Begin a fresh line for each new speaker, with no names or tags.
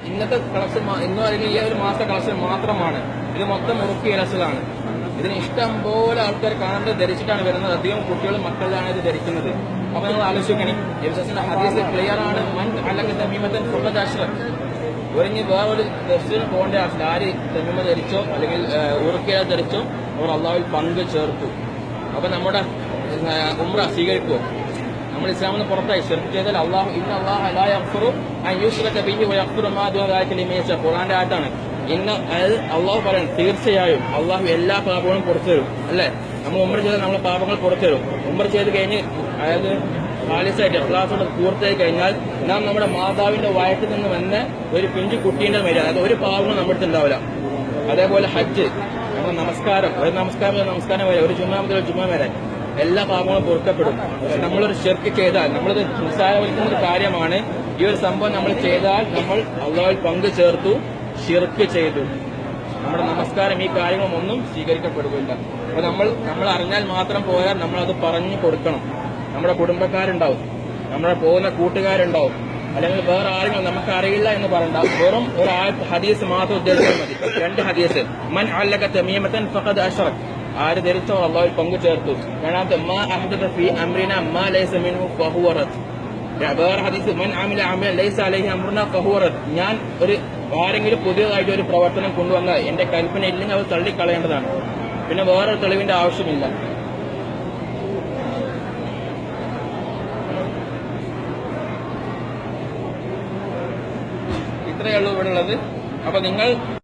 ഇന്നത്തെ കളക്ഷൻ ഇന്ന് അല്ലെങ്കിൽ ഈ ഒരു മാസത്തെ കളക്ഷൻ മാത്രമാണ്. ഇത് മൊത്തം ഉറക്കി രസമാണ് ഇതിന് ഇഷ്ടം പോലെ ആൾക്കാർ കാണാൻ ധരിച്ചിട്ടാണ് വരുന്നത്. അധികം കുട്ടികളും മക്കളിലാണ് ഇത് ധരിക്കുന്നത്. അപ്പൊ നമ്മൾ ആലോചിക്കണി ജെസിന്റെ ഹദീസ് ക്ലിയർ ആണ്. മൻ അല്ലെങ്കിൽ തമീമത്തൻ ഫുള്ളദാശ്രം ഒരുങ്ങി വേറൊരു ദർശനം പോകേണ്ട ആവശ്യമില്ല ആര് തമീമ ധരിച്ചോ അല്ലെങ്കിൽ ഉറുക്കിയ ധരിച്ചോ അവർ അള്ളാഹുവിൽ പങ്ക് ചേർത്തു. അപ്പൊ നമ്മുടെ ഉമ്ര സ്വീകരിക്കുമോ നമ്മൾ ഇസ്ലാമിൽ നിന്ന് പുറത്തായി ഷിർക്ക് ചെയ്താൽ അള്ളാഹു ഇന്ന അള്ളാഹു അലായ ലിമൻ യശാ ഖുർആന്റെ ആയത്താണ്. ഇന്ന അതായത് അള്ളാഹു പറയണം തീർച്ചയായും അള്ളാഹു എല്ലാ പാപങ്ങളും പുറത്തു തരും അല്ലേ? നമ്മൾ ഉമ്മർ ചെയ്താൽ നമ്മൾ പാപങ്ങൾ പുറത്തു തരും. ഉമ്മർ ചെയ്ത് കഴിഞ്ഞ് അതായത് ഖാലിസായിട്ട് ഇഖ്ലാസോട് പൂർത്തിയായി കഴിഞ്ഞാൽ നാം നമ്മുടെ മാതാവിന്റെ വയറ്റിൽ നിന്ന് വന്ന ഒരു പിഞ്ചു കുട്ടീന്റെ മേലെ അതായത് ഒരു പാവങ്ങളും നമ്മുടെ ഉണ്ടാവില്ല. അതേപോലെ ഹജ്ജ് നമ്മുടെ നമസ്കാരം ഒരു നമസ്കാരം നമസ്കാരം വരെ ഒരു ജുമാ മുതൽ ജുമാ വരെ. എല്ലാ പാപങ്ങളും പൊറുക്കപ്പെടും. നമ്മളൊരു ഷിർക്ക് ചെയ്താൽ നമ്മൾ നിസ്സാരവൽക്കുന്ന ഒരു കാര്യമാണ്. ഈ ഒരു സംഭവം നമ്മൾ ചെയ്താൽ നമ്മൾ അള്ളാഹുവിൽ പങ്കു ചേർത്തു ഷിർക്ക് ചെയ്തു. നമ്മുടെ നമസ്കാരം ഈ കാര്യങ്ങളൊന്നും സ്വീകരിക്കപ്പെടുകയില്ല. അപ്പൊ നമ്മൾ നമ്മൾ അറിഞ്ഞാൽ മാത്രം പോയാൽ നമ്മൾ അത് പറഞ്ഞു കൊടുക്കണം. നമ്മുടെ കുടുംബക്കാരുണ്ടാവും. നമ്മുടെ പോകുന്ന കൂട്ടുകാരുണ്ടാവും. അല്ലെങ്കിൽ വേറെ ആരെങ്കിലും നമുക്ക് അറിയില്ല എന്ന് പറയണ്ട വെറും ഒരു ഹദീസ് മാത്രം ഉദ്ദേശിച്ചാൽ മതി. രണ്ട് ഹദീസ്. മൻ അല്ലക തമീമത്തൻ ഫഖദ് അഷ്റക്. ആര് ധരിച്ചോ അള്ളാഹുവിൽ പങ്കു ചേർത്തു. രണ്ടാമത്തെ ഞാൻ ഒരു ആരെങ്കിലും പുതിയതായിട്ട് ഒരു പ്രവർത്തനം കൊണ്ടുവന്ന എന്റെ കൽപ്പന ഇല്ലെങ്കിൽ അത് തള്ളിക്കളയേണ്ടതാണ്. പിന്നെ വേറൊരു തെളിവിന്റെ ആവശ്യമില്ല. ഇത്രയേ ഉള്ളൂ ഇവിടെ ഉള്ളത് അപ്പൊ നിങ്ങൾ